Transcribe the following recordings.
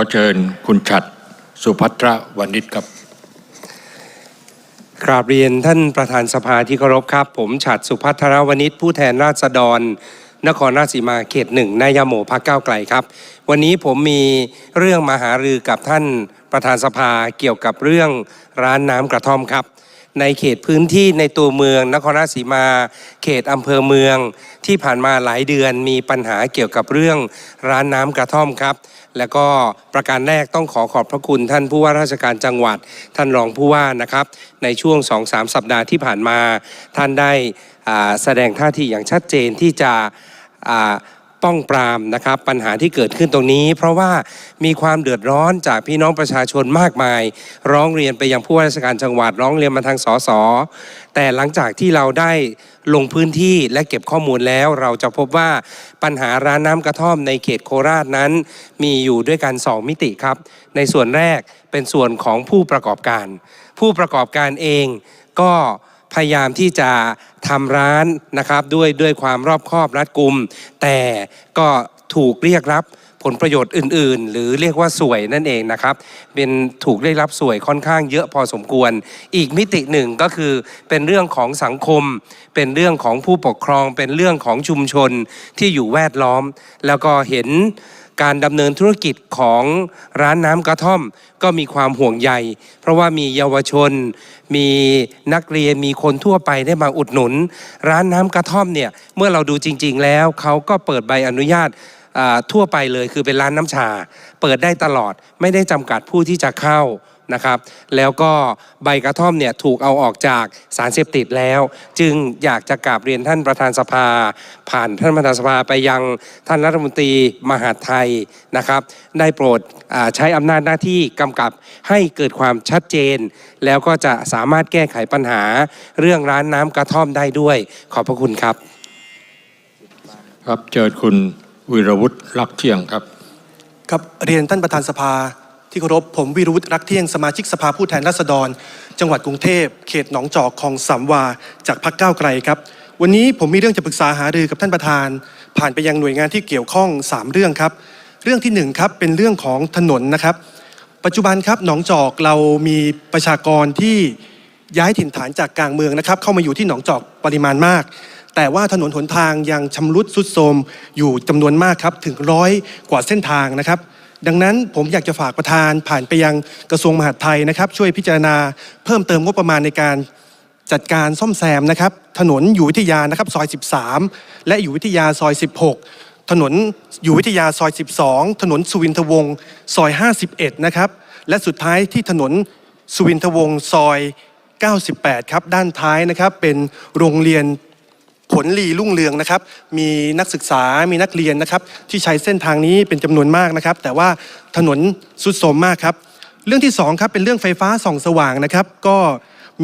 ขอเชิญคุณฉัดสุภัทรวณิชครับกราบเรียนท่านประธานสภาที่เคารพครับ ผมฉัดสุพัทรวณิชผู้แทนราษฎร นครราชสีมาเขตหนึ่งนายโมพักก้าวไกลครับ วันนี้ผมมีเรื่องมาหารือกับท่านประธานสภาเกี่ยวกับเรื่องร้านน้ำกระท่อมครับ ในเขตพื้นที่ในตัวเมืองนครราชสีมา เขตอำเภอเมือง ที่ผ่านมาหลายเดือนมีปัญหาเกี่ยวกับเรื่องร้านน้ำกระท่อมครับ แล้วก็ประการแรกต้องขอขอบพระคุณท่านผู้ว่าราชการจังหวัด ท่านรองผู้ว่านะครับ ในช่วง 2-3 สัปดาห์ที่ผ่านมา ท่านได้แสดงท่าทีอย่างชัดเจนที่จะ ป้องปรามนะครับปัญหาที่เกิดขึ้นตรงนี้ เพราะว่ามีความเดือดร้อนจากพี่น้องประชาชนมากมาย ร้องเรียนไปยังผู้ว่าราชการจังหวัดร้องเรียนมาทางสสแต่หลังจากที่เราได้ลงพื้นที่และเก็บข้อมูลแล้วเราจะพบว่าปัญหาร้านน้ำกระท่อมในเขตโคราชนั้น มีอยู่ด้วยกัน 2 มิติครับ ในส่วนแรกเป็นส่วนของผู้ประกอบการ ผู้ประกอบการเองก็ พยายามที่จะทำร้านนะครับด้วยด้วยความรอบคอบรัดกุม แต่ก็ถูกเรียกรับผลประโยชน์อื่น ๆ หรือเรียกว่าสวยนั่นเองนะครับ เป็นถูกเรียกรับสวยค่อนข้างเยอะพอสมควร อีกมิติหนึ่งก็คือเป็นเรื่องของสังคม เป็นเรื่องของผู้ปกครอง เป็นเรื่องของชุมชนที่อยู่แวดล้อม แล้วก็เห็น การดำเนินธุรกิจของร้านน้ำกระท่อม ก็มีความห่วงใย เพราะว่ามีเยาวชน มีนักเรียนมีคนทั่วไปได้มาอุดหนุน ร้านน้ำกระท่อมเนี่ยเมื่อเราดูจริง ๆ แล้วเขาก็เปิดใบอนุญาตทั่วไปเลยคือเป็นร้านน้ำชา เปิดได้ตลอดไม่ได้จำกัดผู้ที่จะเข้า นะครับแล้วก็ใบกระท่อมเนี่ยถูกเอาออกจากสารเสพติดแล้ว จึงอยากจะกราบเรียนท่านประธานสภา ผ่านท่านประธานสภาไปยังท่านรัฐมนตรีมหาดไทยนะครับ ได้โปรดอ่าใช้อำนาจหน้าที่กำกับให้เกิดความชัดเจน แล้วก็จะสามารถแก้ไขปัญหาเรื่องร้านน้ำกระท่อมได้ด้วย ขอบพระคุณครับ ครับเชิญคุณวิรวุฒิลักษ์เที่ยงครับ ครับเรียนท่านประธานสภา ที่เคารพผมวิรุธรักเที่ยงสมาชิกสภาผู้แทนราษฎร จังหวัดกรุงเทพเขตหนองจอกคลองสามวา จากพรรคก้าวไกลครับ วันนี้ผมมีเรื่องจะปรึกษาหารือกับท่านประธาน ผ่านไปยังหน่วยงานที่เกี่ยวข้อง 3 เรื่องครับ เรื่องที่1ครับเป็นเรื่องของถนนนะครับ ปัจจุบันครับหนองจอกเรามีประชากรที่ย้ายถิ่นฐานจากกลางเมืองนะครับ เข้ามาอยู่ที่หนองจอกปริมาณมาก แต่ว่าถนนหนทางยังชำรุดทรุดโทรมอยู่จำนวนมากครับถึงร้อยกว่าเส้นทางนะครับ ดังนั้นผมอยากจะฝากประธานผ่านไปยังกระทรวงมหาดไทยนะครับ ช่วยพิจารณาเพิ่มเติมงบประมาณในการจัดการซ่อมแซมนะครับ ถนนอยู่วิทยานะครับซอย 13 และอยู่วิทยาซอย 16 ถนนอยู่วิทยาซอย 12 ถนนสุวินทวงศ์ซอย 51 นะครับ และสุดท้ายที่ถนนสุวินทวงศ์ซอย 98 ครับ ด้านท้ายนะครับเป็นโรงเรียน ผลลีรุ่งเรืองนะครับ มีนักศึกษา มีนักเรียนนะครับ ที่ใช้เส้นทางนี้เป็นจำนวนมากนะครับ แต่ว่าถนนสุดโทรมมากครับ เรื่องที่สองครับเป็นเรื่องไฟฟ้าส่องสว่างนะครับ ก็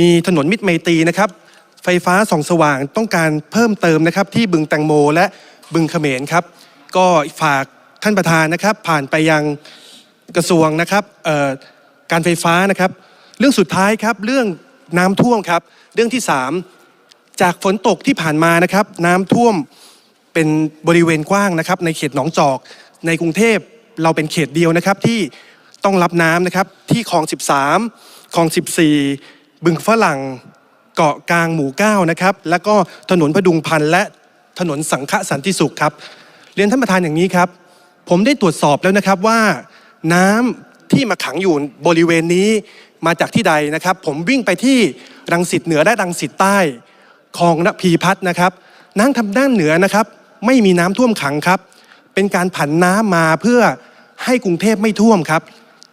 มีถนนมิตรไมตรีนะครับ ไฟฟ้าส่องสว่างต้องการเพิ่มเติมนะครับ ที่บึงแตงโมและบึงเขมรครับ ก็ฝากท่านประธานนะครับ ผ่านไปยังกระทรวงนะครับการไฟฟ้านะครับ เรื่องสุดท้ายครับเรื่องน้ำท่วมครับ เรื่องที่สาม จากฝนตกที่ผ่านมานะครับน้ำท่วมเป็นบริเวณกว้างนะครับ ในเขตหนองจอก ในกรุงเทพเราเป็นเขตเดียวนะครับที่ต้องรับน้ำนะครับที่คลอง 13คลอง 14 บึงฝรั่งเกาะกลางหมู่9นะครับแล้วก็ถนนพดุงพันธ์และถนนสังฆสันติสุขครับ เรียนท่านประธานอย่างนี้ครับ ผมได้ตรวจสอบแล้วนะครับว่าน้ำที่มาขังอยู่บริเวณนี้มาจากที่ใดนะครับ ผมวิ่งไปที่รังสิตเหนือและรังสิตใต้ คลองระพีพัฒน์นะครับน้ำทำด้านเหนือนะครับไม่มีน้ำท่วมขังครับ เป็นการผันน้ำมาเพื่อให้กรุงเทพไม่ท่วมครับ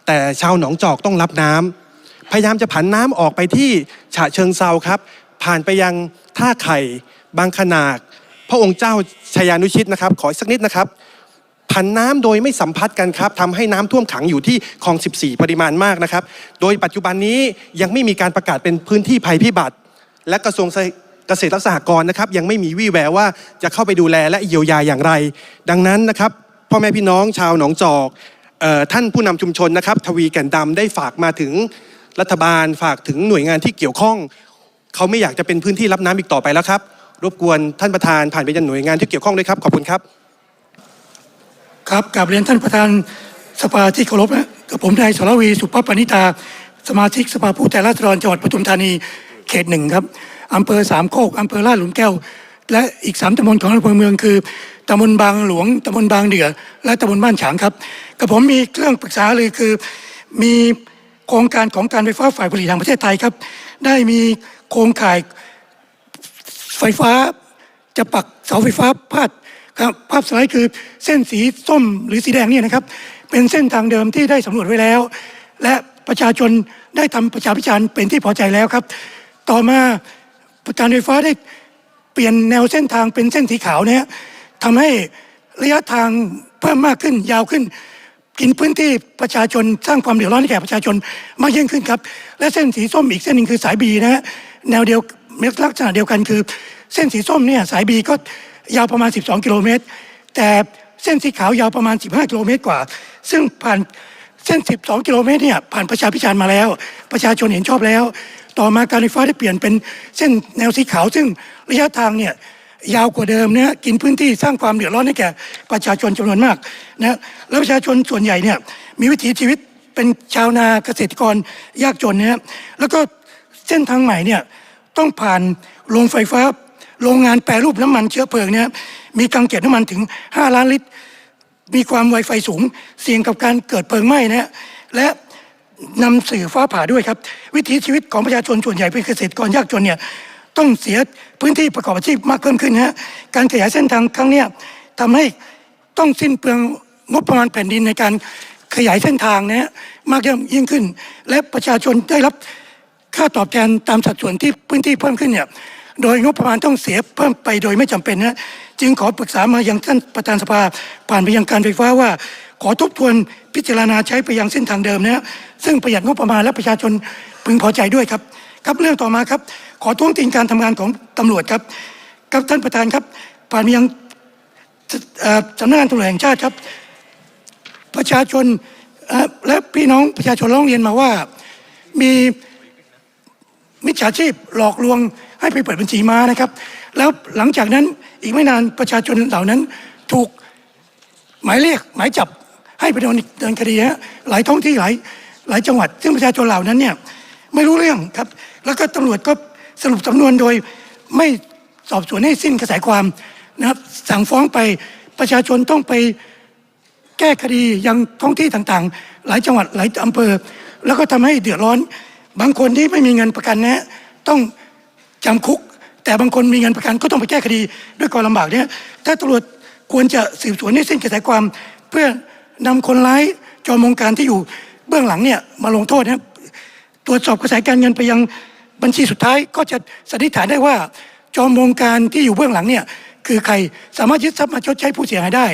แต่ชาวหนองจอกต้องรับน้ำพยายามจะผันน้ำออกไปที่ฉะเชิงเซาครับ ผ่านไปยังท่าไข่บางขนาดพระองค์เจ้าชยานุชิตนะครับ ขอสักนิดนะครับผันน้ำโดยไม่สัมพัทธ์กันครับทำให้น้ำท่วมขังอยู่ที่คลอง 14 ปริมาณมากนะครับ โดยปัจจุบันนี้ยังไม่มีการประกาศเป็นพื้นที่ภัยพิบัติ และกระทรวง เกษตรและสหกรณ์นะครับยังไม่มีวี่แววว่าจะเข้าไปดูแลและเยียวยาอย่างไร ดังนั้นนะครับพ่อแม่พี่น้องชาวหนองจอกออท่านผู้นำชุมชนนะครับทวีแก่นดำได้ฝากมาถึงรัฐบาลฝากถึงหน่วยงานที่เกี่ยวข้อง เขาไม่อยากจะเป็นพื้นที่รับน้ำอีกต่อไปแล้วครับ รบกวนท่านประธานผ่านไปยังหน่วยงานที่เกี่ยวข้องด้วยครับขอบคุณครับ ครับกลับเรียนท่านประธานสภาที่เคารพนะกับผมนายสรวีสุภปณิตา สมาชิกสภาผู้แทนราษฎรจังหวัดปทุมธานีเขตหนึ่งครับอำเภอสามโคกอำเภอลาดหลุมแก้ว และอีกสามตำบลของอำเภอเมืองคือตำบลบางหลวงตำบลบางเดือและตำบลบ้านฉางครับกับผมมีเรื่องปรึกษาเลยคือ มีโครงการของการไฟฟ้าฝ่ายผลิตแห่งประเทศไทยครับ ได้มีโครงข่ายไฟฟ้าจะปักเสาไฟฟ้าพาดครับภาพสไลด์คือเส้นสีส้มหรือสีแดงเนี่ยนะครับ เป็นเส้นทางเดิมที่ได้สำรวจไว้แล้ว และประชาชนได้ทำประชาพิจารณ์เป็นที่พอใจแล้วครับ ต่อมา การไฟฟ้าได้เปลี่ยนแนวเส้นทางเป็นเส้นสีขาวเนี่ยทำให้ระยะทางเพิ่มมากขึ้นยาวขึ้น กินพื้นที่ประชาชนสร้างความเดือดร้อนให้แก่ประชาชนมากยิ่งขึ้นครับ และเส้นสีส้มอีกเส้นหนึ่งคือสายบีนะฮะแนวเดียวลักษณะเดียวกันคือ เส้นสีส้มเนี่ยสายบีก็ยาวประมาณ 12 กิโลเมตร แต่เส้นสีขาวยาวประมาณ 15 กิโลเมตรกว่า ซึ่งผ่าน เส้น 12 กิโลเมตรเนี่ยผ่านประชาพิจารณ์มาแล้ว ประชาชนเห็นชอบแล้ว ต่อมาการไฟฟ้าได้เปลี่ยนเป็นเส้นแนวสีขาว ซึ่งระยะทางเนี่ยยาวกว่าเดิมเนี่ยกินพื้นที่สร้างความเดือดร้อนให้แก่ประชาชนจำนวนมากนะแล้วประชาชนส่วนใหญ่เนี่ยมีวิถีชีวิตเป็นชาวนาเกษตรกรยากจนเนี่ยแล้วก็เส้นทางใหม่เนี่ยต้องผ่านโรงไฟฟ้าโรงงานแปรรูปน้ำมันเชื้อเพลิงเนี่ยมีกังเก็บน้ำมันถึง 5 ล้านลิตร มีความไวไฟสูง เสี่ยงกับการเกิดเพลิงไหม้นะฮะและนำสื่อฟ้าผ่าด้วยครับ วิถีชีวิตของประชาชนส่วนใหญ่เป็นเกษตรกรยากจนเนี่ยต้องเสียพื้นที่ประกอบอาชีพมากเพิ่มขึ้นนะฮะการขยายเส้นทางครั้งเนี้ยทำให้ต้องสิ้นเปลืองงบประมาณแผ่นดินในการขยายเส้นทางนะฮะมากยิ่งขึ้น และประชาชนได้รับค่าตอบแทนตามสัดส่วนที่พื้นที่เพิ่มขึ้นเนี่ย โดยงบประมาณต้องเสียเพิ่มไปโดยไม่จำเป็นนะจึงขอปรึกษามายังท่านประธานสภา ผ่านไปยังการไฟฟ้าว่า ขอทบทวนพิจารณาใช้ไปยังเส้นทางเดิมนะซึ่งประหยัดงบประมาณและประชาชนพึงพอใจด้วยครับ ครับเรื่องต่อมาครับ ขอท้วงติงการทำงานของตำรวจครับครับท่านประธานครับ ผ่านไปยังสำนักงานตำรวจแห่งชาติครับ ประชาชนและพี่น้องประชาชนร้องเรียนมาว่ามี มิจฉาชีพหลอกลวงให้ไปเปิดบัญชีม้านะครับ แล้วหลังจากนั้นอีกไม่นานประชาชนเหล่านั้นถูกหมายเรียกหมายจับให้ไปดำเนินคดีฮะหลายท้องที่หลายหลายจังหวัด ซึ่งประชาชนเหล่านั้นเนี่ยไม่รู้เรื่องครับ แล้วก็ตำรวจก็สรุปสำนวนโดยไม่สอบสวนให้สิ้นกระแสความนะครับสั่งฟ้องไปประชาชนต้องไปแก้คดียังท้องที่ต่างๆ หลายจังหวัดหลายอำเภอ แล้วก็ทำให้เดือดร้อน บางคนที่ไม่มีเงินประกันนะต้องจำคุก แต่บางคนมีเงินประกันก็ต้องไปแก้คดีด้วยความลำบากเนี่ยถ้าตำรวจควรจะสืบสวนให้สิ้นกระแสความ เพื่อนำคนร้ายจอมวงการที่อยู่เบื้องหลังเนี่ยมาลงโทษนะตรวจสอบกระแสการเงินไปยังบัญชีสุดท้ายก็จะสันนิษฐานได้ว่าจอมวงการที่อยู่เบื้องหลังเนี่ยคือใครสามารถยึดทรัพย์มาชดใช้ผู้เสียหายได้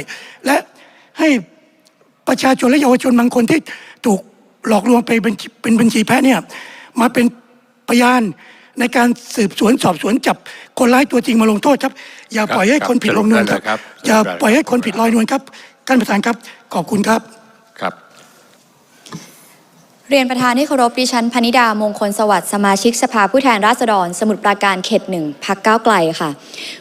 และให้ประชาชนและเยาวชนบางคนที่ถูก หลอกลวงไปเป็นเป็นบัญชีแพะเนี่ยมาเป็นพยานในการสืบสวนสอบสวนจับคนร้ายตัวจริงมาลงโทษครับ อย่าปล่อยให้คนผิดลงนวลครับครับ อย่าปล่อยให้คนผิดลอยนวลครับท่านประธานครับขอบคุณครับครับ เรียนประธานที่เคารพดิฉันพนิดามงคลสวัสดิ์สมาชิกสภาผู้แทนราษฎร สมุทรปราการเขตหนึ่งพักก้าวไกลค่ะ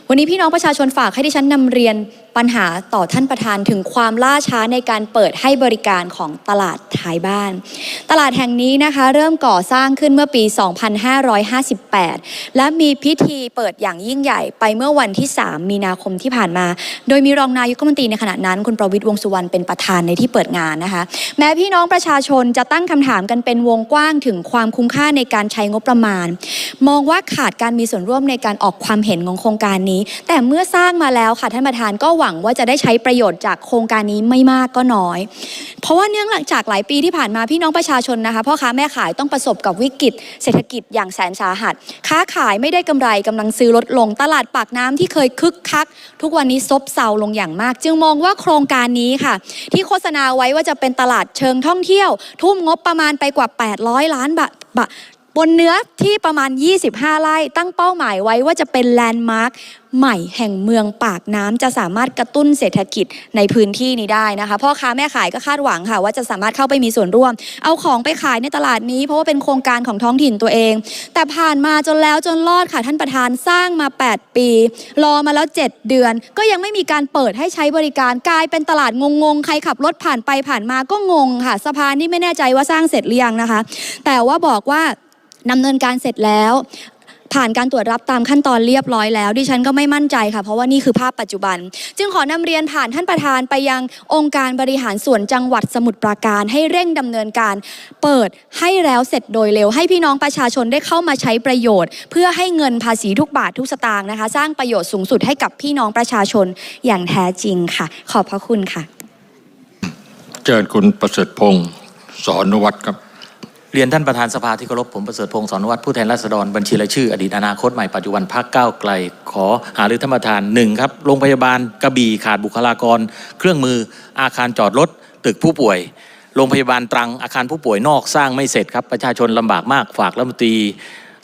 วันนี้พี่น้องประชาชนฝากให้ดิฉันนำเรียน ปัญหาต่อท่านประธานถึงความล่าช้าในการเปิดให้บริการของตลาดท้ายบ้าน ตลาดแห่งนี้นะคะ เริ่มก่อสร้างขึ้นเมื่อปี 2558 และมีพิธีเปิดอย่างยิ่งใหญ่ไปเมื่อวันที่ 3 มีนาคมที่ผ่านมา โดยมีรองนายกรัฐมนตรีในขณะนั้นคุณประวิตรวงษ์สุวรรณเป็นประธานในที่เปิดงานนะคะ แม้พี่น้องประชาชนจะตั้งคำถามกันเป็นวงกว้างถึงความคุ้มค่าในการใช้งบประมาณ มองว่าขาดการมีส่วนร่วมในการออกความเห็นของโครงการนี้ แต่เมื่อสร้างมาแล้วค่ะท่านประธานก็หวังว่าจะได้ใช้ประโยชน์จากโครงการนี้ไม่มากก็น้อย เพราะว่าเนื่องจากหลายปีที่ผ่านมาพี่น้องประชาชนนะคะพ่อค้าแม่ขายต้องประสบกับวิกฤต เศรษฐกิจอย่างแสนสาหัส ค้าขายไม่ได้กำไรกำลังซื้อลดลง ตลาดปากน้ำที่เคยคึกคัก ทุกวันนี้ซบเซาลงอย่างมาก จึงมองว่าโครงการนี้ค่ะ ที่โฆษณาไว้ว่าจะเป็นตลาดเชิงท่องเที่ยว ทุ่มงบประมาณไปกว่า 800 ล้านบาท บนเนื้อที่ประมาณ 25 ไร่ตั้งเป้าหมายไว้ว่าจะเป็นแลนด์มาร์คใหม่แห่งเมืองปากน้ำจะสามารถกระตุ้นเศรษฐกิจในพื้นที่นี้ได้นะคะพ่อค้าแม่ขายก็คาดหวังค่ะ ว่าจะสามารถเข้าไปมีส่วนร่วม เอาของไปขายในตลาดนี้ เพราะว่าเป็นโครงการของท้องถิ่นตัวเอง แต่ผ่านมาจนแล้วจนรอดค่ะท่านประธานสร้างมา 8 ปี รอมาแล้ว 7 เดือน ก็ยังไม่มีการเปิดให้ใช้บริการกลายเป็นตลาดงงๆใครขับรถผ่านไปผ่านมาก็งงค่ะสะพานนี่ไม่แน่ใจว่าสร้างเสร็จหรือยังนะคะ แต่ว่าบอกว่า ดำเนินการเสร็จแล้ว ผ่านการตรวจรับตามขั้นตอนเรียบร้อยแล้ว ดิฉันก็ไม่มั่นใจค่ะ เพราะว่านี่คือภาพปัจจุบัน จึงขอนำเรียนผ่านท่านประธานไปยังองค์การบริหารส่วนจังหวัดสมุทรปราการ ให้เร่งดำเนินการ เปิดให้แล้วเสร็จโดยเร็ว ให้พี่น้องประชาชนได้เข้ามาใช้ประโยชน์ เพื่อให้เงินภาษีทุกบาททุกสตางค์นะคะ สร้างประโยชน์สูงสุดให้กับพี่น้องประชาชนอย่างแท้จริงค่ะ ขอบพระคุณค่ะเชิญคุณประเสริฐพงศ์สอนวัตรครับ เรียนท่านประธานสภาที่เคารพผมประเสริฐพงศ์สอนวัตรผู้แทนราษฎรบัญชีรายชื่ออดีตอนาคตใหม่ปัจจุบันพักก้าวไกล ขอหารือท่านประธานหนึ่งครับโรงพยาบาลกระบี่ขาดบุคลากร เครื่องมืออาคารจอดรถตึกผู้ป่วย โรงพยาบาลตรังอาคารผู้ป่วยนอกสร้างไม่เสร็จครับประชาชนลำบากมากฝากรัฐมนตรี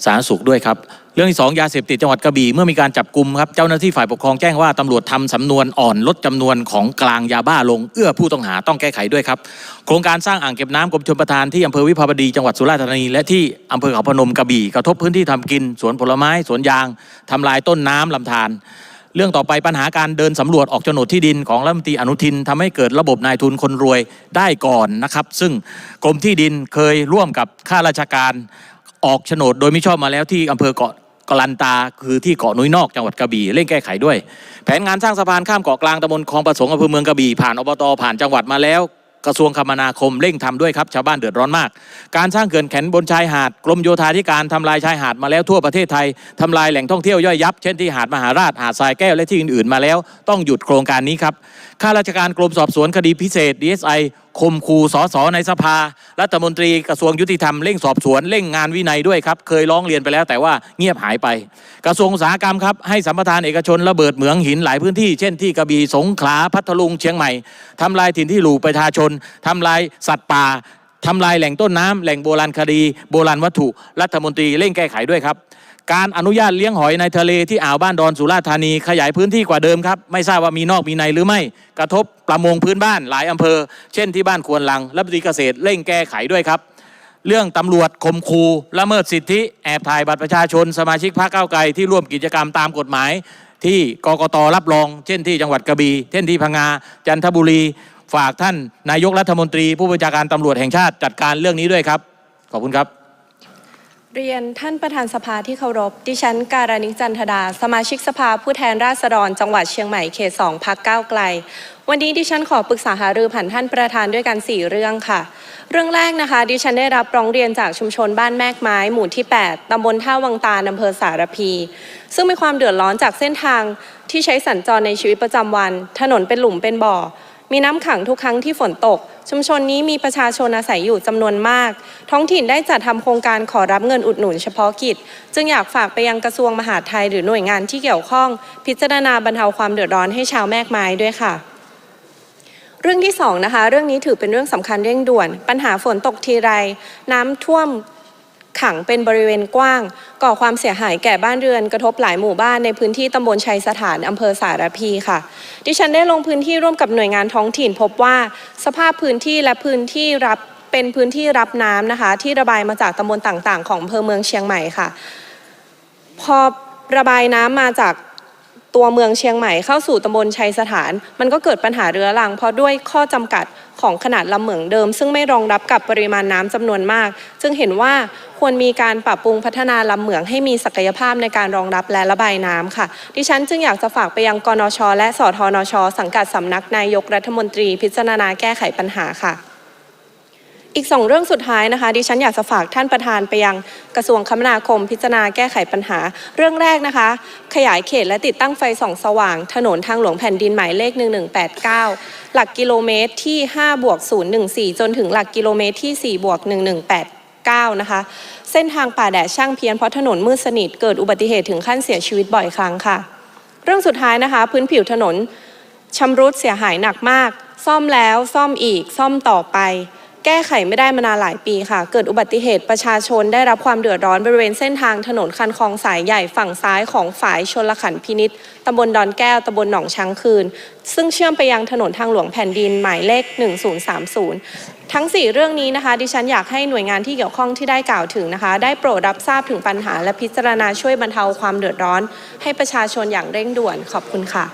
สาธารณสุขด้วยครับ เรื่องที่สองยาเสพติดจังหวัดกระบี่เมื่อมีการจับกลุ่มครับเจ้าหน้าที่ฝ่ายปกครองแจ้งว่าตำรวจทำสำนวนอ่อนลดจำนวนของกลางยาบ้าลงเอื้อผู้ต้องหาต้องแก้ไขด้วยครับ โครงการสร้างอ่างเก็บน้ำกรมชลประทานที่อำเภอวิภาวดีจังหวัดสุราษฎร์ธานีและที่อำเภอเขาพนมกระบี่กระทบพื้นที่ทำกิน สวนผลไม้สวนยางทำลายต้นน้ำลำธารเรื่องต่อไปปัญหาการเดินสำรวจออกโฉนดที่ดินของรัฐมนตรีอนุทินทำให้เกิดระบบนายทุนคนรวยได้ก่อนนะครับ ซึ่งกรมที่ดินเคยร่วมกับข้าราชการออกโฉนดโดยไม่ชอบมาแล้วที่อำเภอเกาะ กลันตาคือที่เกาะนุ้ยนอกจังหวัดกระบี่เร่งแก้ไขด้วย แผนงานสร้างสะพานข้ามเกาะกลางตำบลคลองประสงค์อำเภอเมืองกระบี่ผ่านอบตผ่านจังหวัดมาแล้ว กระทรวงคมนาคมเร่งทำด้วยครับชาวบ้านเดือดร้อนมาก การสร้างเขื่อนแขนบนชายหาดกรมโยธาธิการทำลายชายหาดมาแล้วทั่วประเทศไทยทำลายแหล่งท่องเที่ยวย่อยยับ เช่นที่หาดมหาราชหาดทรายแก้วและที่อื่นๆมาแล้ว ต้องหยุดโครงการนี้ครับข้าราชการกรมสอบสวนคดีพิเศษ DSI คมคูสสในสภา รัฐมนตรีกระทรวงยุติธรรมเร่งสอบสวนเร่งงานวินัยด้วยครับ เคยร้องเรียนไปแล้วแต่ว่าเงียบหายไป กระทรวงอุตสาหกรรมครับให้สัมปทานเอกชนระเบิดเหมืองหินหลายพื้นที่ เช่นที่กระบี่สงขลาพัทลุงเชียงใหม่ทำลายถิ่นที่หลูประชาชนทำลายสัตว์ป่าทำลายแหล่งต้นน้ำแหล่งโบราณคดี โบราณวัตถุ รัฐมนตรีเร่งแก้ไขด้วยครับ การอนุญาตเลี้ยงหอยในทะเลที่อ่าวบ้านดอนสุราษฎร์ธานีขยายพื้นที่กว่าเดิมครับ ไม่ทราบว่ามีนอกมีในหรือไม่กระทบประมงพื้นบ้านหลายอำเภอ เช่นที่บ้านควนลังรัฐมนตรีเกษตรเร่งแก้ไขด้วยครับ เรื่องตำรวจข่มขู่ละเมิดสิทธิ แอบถ่ายบัตรประชาชน สมาชิกพรรคก้าวไกลที่ร่วมกิจกรรมตามกฎหมาย ที่กกตรับรอง เช่นที่จังหวัดกระบี่เช่นที่พังงาจันทบุรี ฝากท่านนายกรัฐมนตรี ผู้บัญชาการตำรวจแห่งชาติจัดการเรื่องนี้ด้วยครับ ขอบคุณครับ เรียนท่านประธานสภาที่เคารพ ดิฉันการานิจันทดา สมาชิกสภาผู้แทนราษฎร จังหวัดเชียงใหม่เขตสองพักก้าวไกล วันนี้ดิฉันขอปรึกษาหารือผ่านท่านประธานด้วยกัน 4 เรื่องค่ะ เรื่องแรกนะคะ ดิฉันได้รับร้องเรียนจากชุมชนบ้านแมกไม้ หมู่ที่ 8 ตำบลท่าวังตาอำเภอสารพี ซึ่งมีความเดือดร้อนจากเส้นทางที่ใช้สัญจรในชีวิตประจำวัน ถนนเป็นหลุมเป็นบ่อ มีน้ำขังทุกครั้งที่ฝนตก ชุมชนนี้มีประชาชนอาศัยอยู่จำนวนมาก ท้องถิ่นได้จัดทำโครงการขอรับเงินอุดหนุนเฉพาะกิจ จึงอยากฝากไปยังกระทรวงมหาดไทยหรือหน่วยงานที่เกี่ยวข้อง พิจารณาบรรเทาความเดือดร้อนให้ชาวแมกไม้ด้วยค่ะเรื่องที่สองนะคะเรื่องนี้ถือเป็นเรื่องสำคัญเร่งด่วน ปัญหาฝนตกทีไร น้ำท่วม ขังเป็นบริเวณกว้าง ก่อความเสียหายแก่บ้านเรือนกระทบหลายหมู่บ้านในพื้นที่ตำบลชัยสถานอำเภอสารพีค่ะ ดิฉันได้ลงพื้นที่ร่วมกับหน่วยงานท้องถิ่น พบว่าสภาพพื้นที่และพื้นที่รับเป็นพื้นที่รับน้ำนะคะ ที่ระบายมาจากตำบลต่างๆ ของอำเภอเมืองเชียงใหม่ค่ะ พอระบายน้ำมาจากตัวเมืองเชียงใหม่เข้าสู่ตำบลชัยสถาน มันก็เกิดปัญหาเรื้อรัง เพราะด้วยข้อจำกัด ของขนาดลำเหมืองเดิม ซึ่งไม่รองรับกับปริมาณน้ำจำนวนมาก จึงเห็นว่าควรมีการปรับปรุงพัฒนาลำเหมืองให้มีศักยภาพในการรองรับและระบายน้ำค่ะ ดิฉันจึงอยากจะฝากไปยังกนช และสทนช สังกัดสำนักนายกรัฐมนตรีพิจารณาแก้ไขปัญหาค่ะ อีกสองเรื่องสุดท้ายนะคะดิฉันอยากจะฝากท่านประธานไปยังกระทรวงคมนาคมพิจารณาแก้ไขปัญหา เรื่องแรกนะคะ ขยายเขตและติดตั้งไฟส่องสว่าง ถนนทางหลวงแผ่นดินหมายเลข 1189 หลักกิโลเมตรที่5บวก014 จนถึงหลักกิโลเมตรที่4บวก1189นะคะเส้นทางป่าแดดช่างเพี้ยนเพราะถนนมืดสนิทเกิดอุบัติเหตุถึงขั้นเสียชีวิตบ่อยครั้งค่ะ เรื่องสุดท้ายนะคะ พื้นผิวถนนชำรุดเสียหายหนักมาก ซ่อมแล้วซ่อมอีกซ่อมต่อไป แก้ไขไม่ได้มานานหลายปีค่ะ เกิดอุบัติเหตุประชาชนได้รับความเดือดร้อนบริเวณเส้นทางถนนคันคลองสายใหญ่ฝั่งซ้ายของฝายชนละขันพินิษตำบลดอนแก้วตำบลหนองช้างคืน ซึ่งเชื่อมไปยังถนนทางหลวงแผ่นดินหมายเลข 1030 ทั้ง 4 เรื่องนี้นะคะ ดิฉันอยากให้หน่วยงานที่เกี่ยวข้องที่ได้กล่าวถึงนะคะ ได้โปรดรับทราบถึงปัญหาและพิจารณาช่วยบรรเทาความเดือดร้อน ให้ประชาชนอย่างเร่งด่วนขอบคุณค่ะ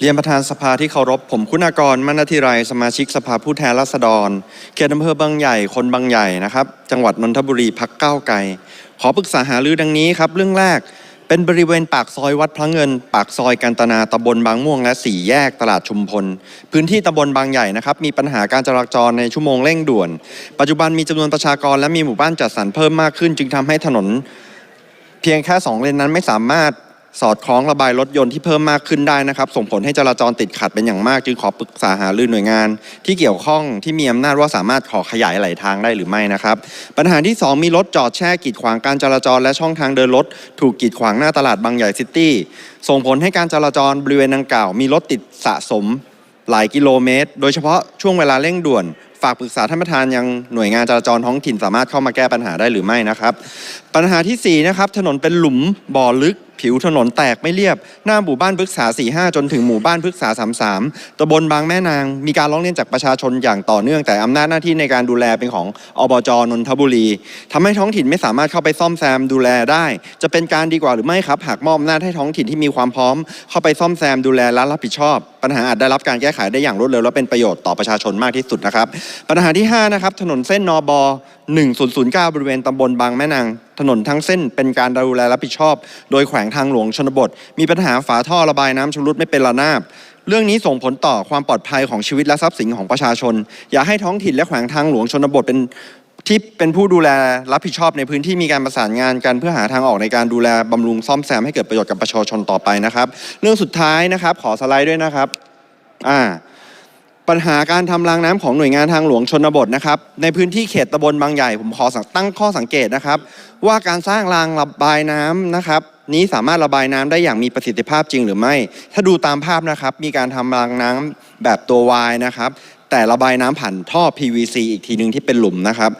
เรียนประธานสภาที่เคารพผมคุณากรมณทิไรสมาชิกสภาผู้แทนราษฎรเขตอำเภอบางใหญ่คนบางใหญ่นะครับ จังหวัดนนทบุรีพักเก้าไกลขอปรึกษาหารือดังนี้ครับเรื่องแรกเป็นบริเวณปากซอยวัดพระเงิน ปากซอยกันตนาตำบลบางม่วงและสี่แยกตลาดชุมพล พื้นที่ตำบลบางใหญ่นะครับ มีปัญหาการจราจรในชั่วโมงเร่งด่วน ปัจจุบันมีจำนวนประชากรและมีหมู่บ้านจัดสรรเพิ่มมากขึ้น จึงทำให้ถนน เพียงแค่ 2 เลนนั้นไม่สามารถ สอดคล้องระบายรถยนต์ที่เพิ่มมากขึ้นได้นะครับ ส่งผลให้จราจรติดขัดเป็นอย่างมาก จึงขอปรึกษาหารือหน่วยงาน ที่เกี่ยวข้องที่มีอำนาจว่าสามารถขอขยายไหลทางได้หรือไม่นะครับ ปัญหาที่ 2 มีรถจอดแช่กีดขวางการจราจร และช่องทางเดินรถถูกกีดขวางหน้าตลาดบางใหญ่ซิตี้ส่งผลให้การจราจรบริเวณดังกล่าว มีรถติดสะสมหลายกิโลเมตร โดยเฉพาะช่วงเวลาเร่งด่วน ฝากปรึกษาท่านประธานยังหน่วยงานจราจรท้องถิ่นสามารถเข้ามาแก้ปัญหาได้หรือไม่นะครับปัญหาที่ 4 นะครับ ถนนเป็นหลุมบ่อลึก ผิวถนนแตกไม่เรียบ หน้าหมู่บ้านพฤกษา 45 จนถึงหมู่บ้านพฤกษา 33ตำบลบางแม่นาง มีการร้องเรียนจากประชาชนอย่างต่อเนื่อง แต่อำนาจหน้าที่ในการดูแลเป็นของอบจนนทบุรีทำให้ท้องถิ่นไม่สามารถเข้าไปซ่อมแซมดูแลได้ จะเป็นการดีกว่าหรือไม่ครับ หากมอบอำนาจให้ท้องถิ่นที่มีความพร้อม เข้าไปซ่อมแซมดูแลและรับผิดชอบ ปัญหาอาจได้รับการแก้ไขได้อย่างรวดเร็วและเป็นประโยชน์ต่อประชาชนมากที่สุดนะครับ ปัญหาที่5นะครับถนนเส้นนบอ1009 บริเวณตำบลบางแม่นาง ถนนทั้งเส้นเป็นการดูแลรับผิดชอบ โดยแขวงทางหลวงชนบท มีปัญหาฝาท่อระบายน้ำชำรุดไม่เป็นระนาบ เรื่องนี้ส่งผลต่อความปลอดภัยของชีวิตและทรัพย์สินของประชาชน อยากให้ท้องถิ่นและแขวงทางหลวงชนบทเป็นที่เป็นผู้ดูแลรับผิดชอบในพื้นที่มีการประสานงานกันเพื่อหาทางออกในการดูแลบำรุงซ่อมแซมให้เกิดประโยชน์กับประชาชนต่อไปนะครับ เรื่องสุดท้ายนะครับ ขอสไลด์ด้วยนะครับ อ่า ปัญหาการทำรางน้ำของหน่วยงานทางหลวงชนบทนะครับในพื้นที่เขตตำบลบางใหญ่ผมขอสังตั้งข้อสังเกตนะครับ ว่าการสร้างรางระบายน้ำนะครับ นี้สามารถระบายน้ำได้อย่างมีประสิทธิภาพจริงหรือไม่ ถ้าดูตามภาพนะครับ มีการทำรางน้ำแบบตัว Y นะครับแต่ระบายน้ำผ่านท่อ PVC อีกทีหนึ่งที่เป็นหลุมนะครับ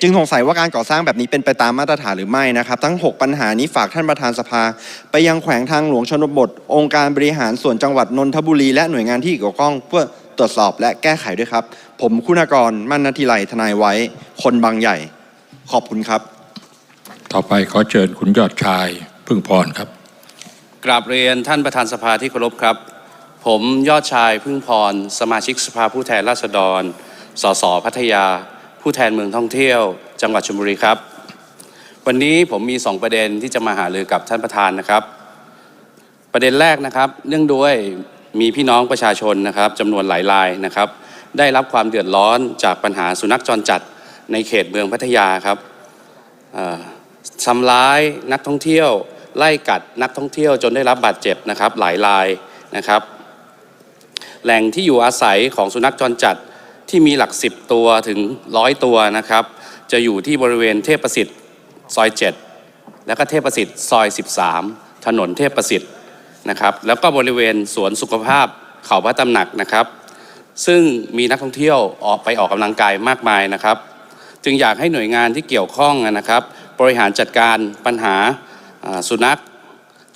จึงสงสัยว่าการก่อสร้างแบบนี้เป็นไปตามมาตรฐานหรือไม่นะครับ ทั้ง 6 ปัญหานี้ฝากท่านประธานสภา ไปยังแขวงทางหลวงชนบท องค์การบริหารส่วนจังหวัดนนทบุรีและหน่วยงานที่เกี่ยวข้องเพื่อ ตรวจสอบและแก้ไขด้วยครับ ผมคุณากรมั่นนาทีไลทนายไว้ คนบางใหญ่ ขอบคุณครับ ต่อไปขอเชิญคุณยอดชายพึ่งพรครับ กราบเรียนท่านประธานสภาที่เคารพครับ ผมยอดชายพึ่งพร สมาชิกสภาผู้แทนราษฎร สสพัทยา ผู้แทนเมืองท่องเที่ยว จังหวัดชลบุรีครับ วันนี้ผมมี 2 ประเด็นที่จะมาหารือกับท่านประธานนะครับ ประเด็นแรกนะครับ เนื่องด้วย มีพี่น้องประชาชนนะครับจำนวนหลายรายนะครับ ได้รับความเดือดร้อนจากปัญหาสุนัขจรจัดในเขตเมืองพัทยาครับทำร้ายนักท่องเที่ยว ไล่กัดนักท่องเที่ยวจนได้รับบาดเจ็บนะครับหลายรายนะครับ แหล่งที่อยู่อาศัยของสุนัขจรจัดที่มีหลักสิบตัวถึงร้อยตัวนะครับ จะอยู่ที่บริเวณเทพประสิทธิ์ซอย 7 แล้วก็เทพประสิทธิ์ซอย 13 ถนนเทพประสิทธิ์ นะครับ แล้วก็บริเวณสวนสุขภาพเขาพระตำหนักนะครับ ซึ่งมีนักท่องเที่ยวออกไปออกกำลังกายมากมายนะครับ จึงอยากให้หน่วยงานที่เกี่ยวข้องนะครับ บริหารจัดการปัญหาสุนัข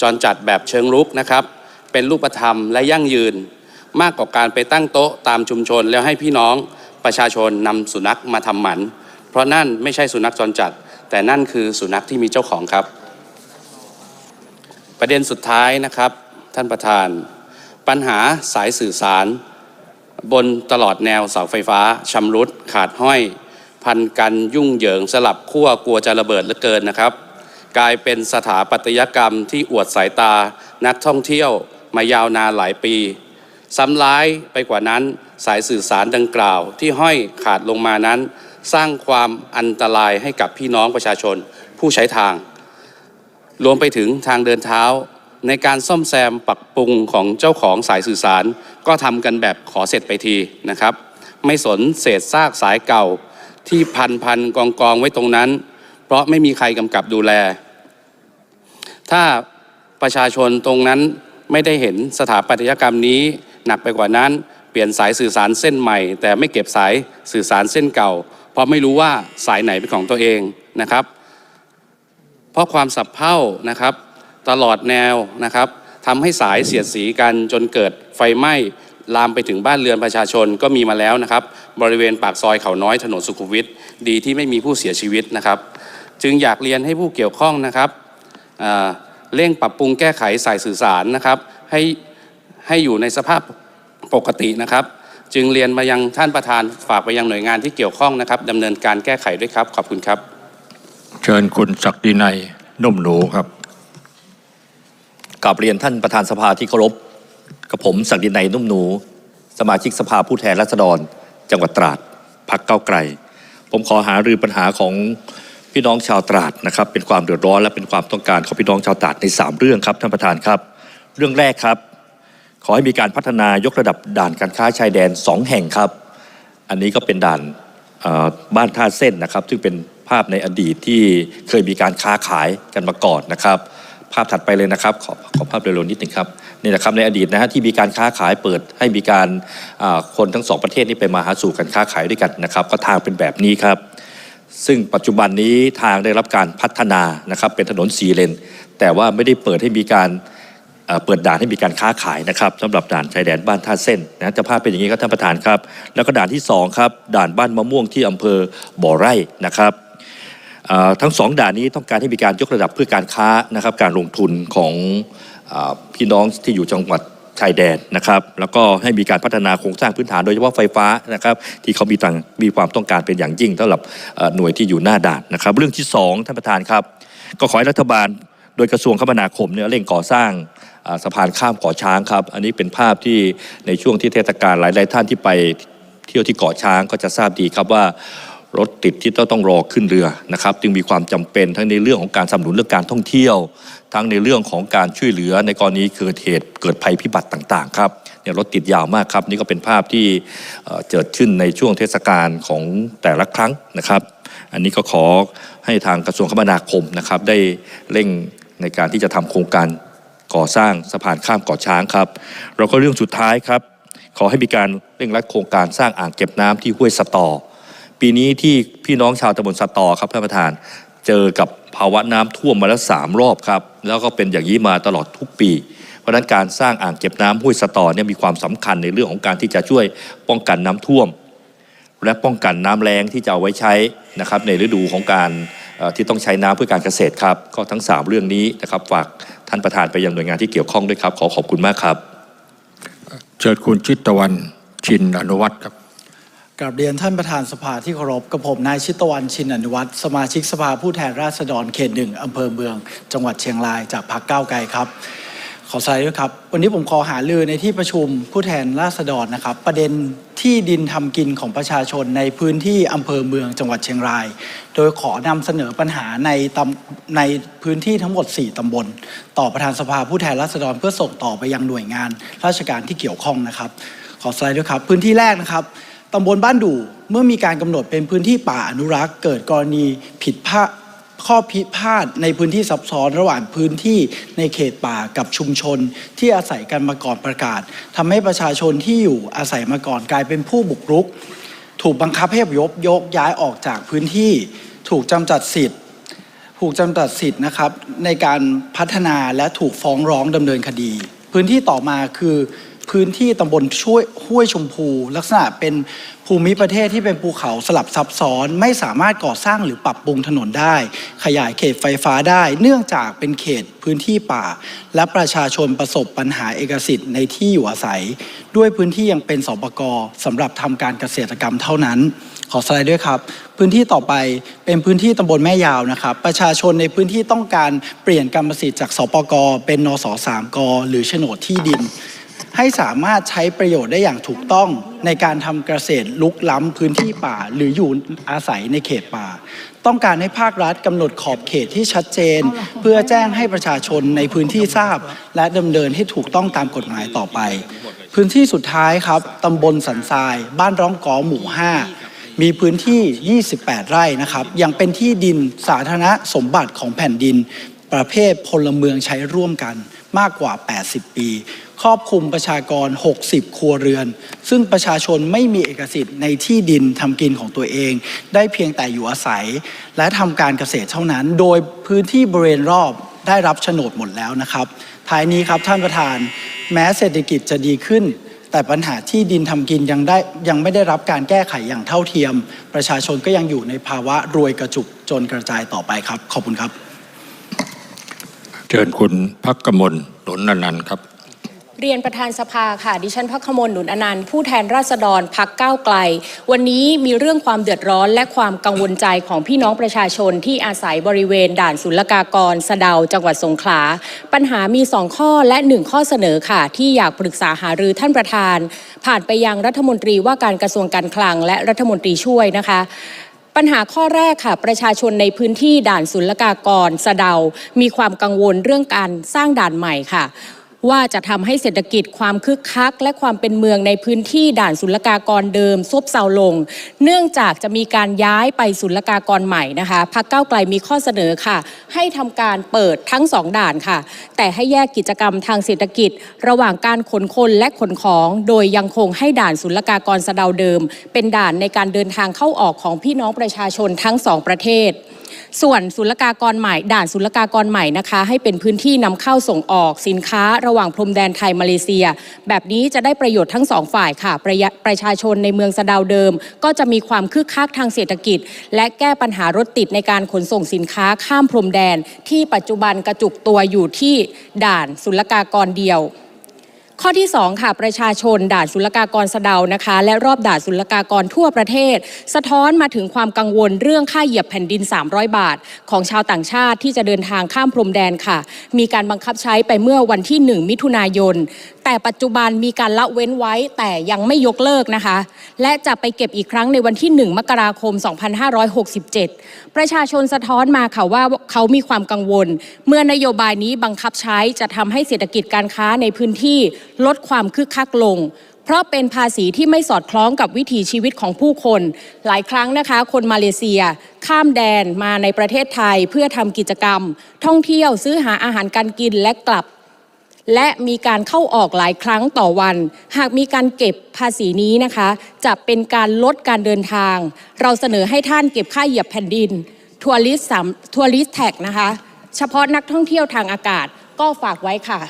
จรจัดแบบเชิงรุกนะครับ เป็นรูปธรรมและยั่งยืน มากกว่าการไปตั้งโต๊ะตามชุมชน แล้วให้พี่น้องประชาชนนำสุนัขมาทำหมัน เพราะนั่นไม่ใช่สุนัขจรจัด แต่นั่นคือสุนัขที่มีเจ้าของครับ ประเด็นสุดท้ายนะครับท่านประธาน ปัญหาสายสื่อสาร บนตลอดแนวเสาไฟฟ้าชำรุดขาดห้อย พันกันยุ่งเหยิงสลับขั้วกลัวจะระเบิดเหลือเกินนะครับ กลายเป็นสถาปัตยกรรมที่อวดสายตานักท่องเที่ยวมายาวนานหลายปี ซ้ำร้ายไปกว่านั้นสายสื่อสารดังกล่าว ที่ห้อยขาดลงมานั้น สร้างความอันตรายให้กับพี่น้องประชาชนผู้ใช้ทาง รวมไปถึงทางเดินเท้า ในการซ่อมแซมปรับปรุงของเจ้าของสายสื่อสาร ก็ทำกันแบบขอเสร็จไปทีนะครับ ไม่สนเศษซากสายเก่าที่พันพันกองกองไว้ตรงนั้น เพราะไม่มีใครกำกับดูแล ถ้าประชาชนตรงนั้นไม่ได้เห็นสถาปัตยกรรมนี้หนักไปกว่านั้น เปลี่ยนสายสื่อสารเส้นใหม่ แต่ไม่เก็บสายสื่อสารเส้นเก่า เพราะไม่รู้ว่าสายไหนเป็นของตัวเองนะครับ เพราะความสับเพร่านะครับตลอดแนวนะครับทำให้สายเสียดสีกันจนเกิดไฟไหม้ลามไปถึงบ้านเรือนประชาชนก็มีมาแล้วนะครับ บริเวณปากซอยเขาน้อยถนนสุขุมวิทดีที่ไม่มีผู้เสียชีวิตนะครับ จึงอยากเรียนให้ผู้เกี่ยวข้องนะครับเร่งปรับปรุงแก้ไขสายสื่อสารนะครับ ให้ให้อยู่ในสภาพปกตินะครับ จึงเรียนมายังท่านประธานฝากไปยังหน่วยงานที่เกี่ยวข้องนะครับดำเนินการแก้ไขด้วยครับ ขอบคุณครับ เชิญคุณศักดินัยนุ่มหนูครับกราบเรียนท่านประธานสภาที่เคารพกับผมศักดินัยนุ่มหนู สมาชิกสภาผู้แทนราษฎร จังหวัดตราดพักเก้าไกล ผมขอหารือปัญหาของพี่น้องชาวตราดนะครับ เป็นความเดือดร้อนและเป็นความต้องการของพี่น้องชาวตราดใน 3 เรื่องครับท่านประธานครับ เรื่องแรกครับ ขอให้มีการพัฒนายกระดับด่านการค้าชายแดน 2 แห่งครับ อันนี้ก็เป็นด่านบ้านท่าเส้นนะครับ ซึ่งเป็นาพในอดีตที่เคยมีการค้าขายกันมาก่อนนะครับ ภาพถัดไปเลยนะครับ ขอขอภาพเร็วๆนิดหนึ่งครับนี่นะครับในอดีตนะฮะที่มีการค้าขายเปิดให้มีการคนทั้งสองประเทศนี้ไปมาหาสู่กันค้าขายด้วยกันนะครับ ก็ทางเป็นแบบนี้ครับ ซึ่งปัจจุบันนี้ทางได้รับการพัฒนานะครับ เป็นถนนสีเลน แต่ว่าไม่ได้เปิดให้มีการเปิดด่านให้มีการค้าขายนะครับสำหรับด่านชายแดนบ้านท่าเส้นนะจะภาพเป็นอย่างนี้ครับท่านประธานครับ แล้วก็ด่านที่สองครับด่านบ้านมะม่วงที่อำเภอบ่อไร่นะครับ ทั้งสองด่านนี้ต้องการให้มีการยกระดับเพื่อการค้านะครับการลงทุนของอพี่น้องที่อยู่จังหวัดชายแดนนะครับ แล้วก็ให้มีการพัฒนาโครงสร้างพื้นฐานโดยเฉพาะไฟฟ้านะครับ ที่เขามีตังมีความต้องการเป็นอย่างยิ่งสำหรับหน่วยที่อยู่หน้าด่านนะครับ เรื่องที่สองท่านประธานครับ ก็ขอให้รัฐบาลโดยกระทรวงคมนาคมเนี่ยเร่งก่อสร้างสะพานข้ามเกาะช้างครับ อันนี้เป็นภาพที่ในช่วงที่เทศกาลหลาย ๆ ท่านที่ไปเที่ยวที่เกาะช้างก็จะทราบดีครับว่า รถติดที่ต้องรอขึ้นเรือนะครับ จึงมีความจำเป็นทั้งในเรื่องของการสนับสนุนเรื่องการท่องเที่ยว ทั้งในเรื่องของการช่วยเหลือในกรณีเกิดเหตุเกิดภัยพิบัติต่างๆครับเนี่ยรถติดยาวมากครับนี่ก็เป็นภาพที่เกิดขึ้นในช่วงเทศกาลของแต่ละครั้งนะครับ อันนี้ก็ขอให้ทางกระทรวงคมนาคมนะครับ ได้เร่งในการที่จะทำโครงการก่อสร้างสะพานข้ามเกาะช้างครับแล้วก็เรื่องสุดท้ายครับ ขอให้มีการเร่งรัดโครงการสร้างอ่างเก็บน้ำที่ห้วยสตอ ปีนี้ที่พี่น้องชาวตำบลสตอครับท่านประธาน เจอกับภาวะน้ำท่วมมาแล้วสามรอบครับ แล้วก็เป็นอย่างนี้มาตลอดทุกปี เพราะนั้นการสร้างอ่างเก็บน้ำห้วยสตอเนี่ยมีความสำคัญในเรื่องของการที่จะช่วยป้องกันน้ำท่วม และป้องกันน้ำแรงที่จะเอาไว้ใช้นะครับในฤดูของการที่ต้องใช้น้ำเพื่อการเกษตรครับ ก็ทั้ง 3 เรื่องนี้นะครับฝากท่านประธานไปยังหน่วยงานที่เกี่ยวข้องด้วยครับ ขอขอบคุณมากครับ เชิญคุณชิตตะวันชินอนุวัตรครับ กราบเรียนท่านประธานสภาที่เคารพกับผมนายชิตวันชินอนุวัตรสมาชิกสภาผู้แทนราษฎรเขตหนึ่งอำเภอเมือง จังหวัดเชียงรายจากพรรคก้าวไกลครับ ขอสไลด์ด้วยครับ วันนี้ผมขอหาลือในที่ประชุมผู้แทนราษฎรนะครับ ประเด็นที่ดินทำกินของประชาชนในพื้นที่อำเภอเมืองจังหวัดเชียงราย โดยขอนำเสนอปัญหาในในพื้นที่ทั้งหมด 4ตำบล ต่อประธานสภาผู้แทนราษฎรเพื่อส่งต่อไปยังหน่วยงาน ราชการที่เกี่ยวข้องนะครับ ขอสไลด์ด้วยครับ พื้นที่แรกนะครับ ตำบลบ้านดู่เมื่อมีการกำหนดเป็นพื้นที่ป่าอนุรักษ์ เกิดกรณีผิดพลาดข้อพิพาทในพื้นที่ซับซ้อนระหว่างพื้นที่ในเขตป่ากับชุมชนที่อาศัยกันมาก่อนประกาศทำให้ประชาชนที่อยู่อาศัยมาก่อนกลายเป็นผู้บุกรุก ถูกบังคับให้ยพยกย้ายออกจากพื้นที่ ถูกจำจัดสิทธิ์ ถูกจำกัดสิทธิ์นะครับในการพัฒนาและถูกฟ้องร้องดำเนินคดี พื้นที่ต่อมาคือ พื้นที่ตำบลช่วยห้วยชมพู ลักษณะเป็นภูมิประเทศที่เป็นภูเขาสลับซับซ้อน ไม่สามารถก่อสร้างหรือปรับปรุงถนนได้ ขยายเขตไฟฟ้าได้ เนื่องจากเป็นเขตพื้นที่ป่า และประชาชนประสบปัญหาเอกสิทธิ์ในที่อยู่อาศัย ด้วยพื้นที่ยังเป็นสปกสำหรับทำการเกษตรกรรมเท่านั้น ขอสไลด์ด้วยครับ พื้นที่ต่อไปเป็นพื้นที่ตำบลแม่ยาวนะครับ ประชาชนในพื้นที่ต้องการเปลี่ยนกรรมสิทธิ์จากสปกเป็นนสสามกหรือโฉนดที่ดิน ให้สามารถใช้ประโยชน์ได้อย่างถูกต้องในการทำเกษตรลุกล้ำพื้นที่ป่า หรืออยู่อาศัยในเขตป่า ต้องการให้ภาครัฐกำหนดขอบเขตที่ชัดเจน เพื่อแจ้งให้ประชาชนในพื้นที่ทราบ และดำเนินให้ถูกต้องตามกฎหมายต่อไป พื้นที่สุดท้ายครับตำบลสันทราย บ้านร้องกอหมู่ 5มีพื้นที่ 28 ไร่นะครับ ยังเป็นที่ดินสาธารณสมบัติของแผ่นดิน ประเภทพลเมืองใช้ร่วมกันมากกว่า 80 ปี ครอบคลุมประชากร 60 ครัวเรือน ซึ่งประชาชนไม่มีเอกสิทธิ์ในที่ดินทำกินของตัวเอง ได้เพียงแต่อยู่อาศัย และทำการเกษตรเท่านั้น โดยพื้นที่บริเวณรอบได้รับโฉนดหมดแล้วนะครับ ท้ายนี้ครับท่านประธาน แม้เศรษฐกิจจะดีขึ้น แต่ปัญหาที่ดินทำกินยังได้ยังไม่ได้รับการแก้ไขอย่างเท่าเทียม ประชาชนก็ยังอยู่ในภาวะรวยกระจุกจนกระจายต่อไปครับ ขอบคุณครับ เชิญคุณพักกมลหนุนนันต์ครับ เรียนประธานสภาค่ะ ดิฉันพักขมลหนุนอนันต์ผู้แทนราษฎรพักก้าวไกล วันนี้มีเรื่องความเดือดร้อนและความกังวลใจของพี่น้องประชาชนที่อาศัยบริเวณด่านศุลกากร สะเดาจังหวัดสงขลา ปัญหามี 2 ข้อและ 1 ข้อเสนอค่ะ ที่อยากปรึกษาหารือท่านประธาน ผ่านไปยังรัฐมนตรีว่าการกระทรวงการคลัง และรัฐมนตรีช่วยนะคะปัญหาข้อแรกค่ะ ประชาชนในพื้นที่ด่านศุลกากร สะเดา มีความกังวลเรื่องการสร้างด่านใหม่ค่ะ ว่าจะทำให้เศรษฐกิจความคึกคัก และความเป็นเมืองในพื้นที่ด่านศุลกากรเดิมซบเซาลง เนื่องจากจะมีการย้ายไปศุลกากรใหม่นะคะพักเก้าไกลมีข้อเสนอค่ะ ให้ทำการเปิดทั้งสองด่านค่ะ แต่ให้แยกกิจกรรมทางเศรษฐกิจ ระหว่างการขนคนและขนของ โดยยังคงให้ด่านศุลกากรสะเดาเดิม เป็นด่านในการเดินทางเข้าออกของพี่น้องประชาชนทั้งสองประเทศ ส่วนศุลกากรใหม่ ด่านศุลกากรใหม่นะคะ ให้เป็นพื้นที่นำเข้าส่งออกสินค้า ระหว่างพรมแดนไทยมาเลเซีย แบบนี้จะได้ประโยชน์ทั้งสองฝ่ายค่ะประประชาชนในเมืองสะดาวเดิม ก็จะมีความคึกคักทางเศรษฐกิจ และแก้ปัญหารถติดในการขนส่งสินค้าข้ามพรมแดน ที่ปัจจุบันกระจุกตัวอยู่ที่ด่านศุลกากรเดียว ข้อที่ 2 ค่ะ ประชาชน ด่านศุลกากรสะเดานะคะ และรอบด่านศุลกากรทั่วประเทศ สะท้อนมาถึงความกังวลเรื่องค่าเหยียบแผ่นดิน 300 บาท ของชาวต่างชาติที่จะเดินทางข้ามพรมแดนค่ะ มีการบังคับใช้ไปเมื่อวันที่ 1 มิถุนายนแต่ปัจจุบันมีการละเว้นไว้แต่ยังไม่ยกเลิกนะคะ และจะไปเก็บอีกครั้งในวันที่ 1 มกราคม 2567 ประชาชนสะท้อนมาค่ะว่าเขามีความกังวล เมื่อนโยบายนี้บังคับใช้จะทำให้เศรษฐกิจการค้าในพื้นที่ลดความคึกคักลงเพราะเป็นภาษีที่ไม่สอดคล้องกับวิถีชีวิตของผู้คน หลายครั้งนะคะ คนมาเลเซีย ข้ามแดนมาในประเทศไทยเพื่อทำกิจกรรม ท่องเที่ยวซื้อหาอาหารการกินและกลับ และมีการเข้าออกหลายครั้งต่อวัน หากมีการเก็บภาษีนี้นะคะ จะเป็นการลดการเดินทาง เราเสนอให้ท่านเก็บค่าเหยียบแผ่นดินทัวริสทัวริสแท็กนะคะ เฉพาะนักท่องเที่ยวทางอากาศก็ฝากไว้ค่ะ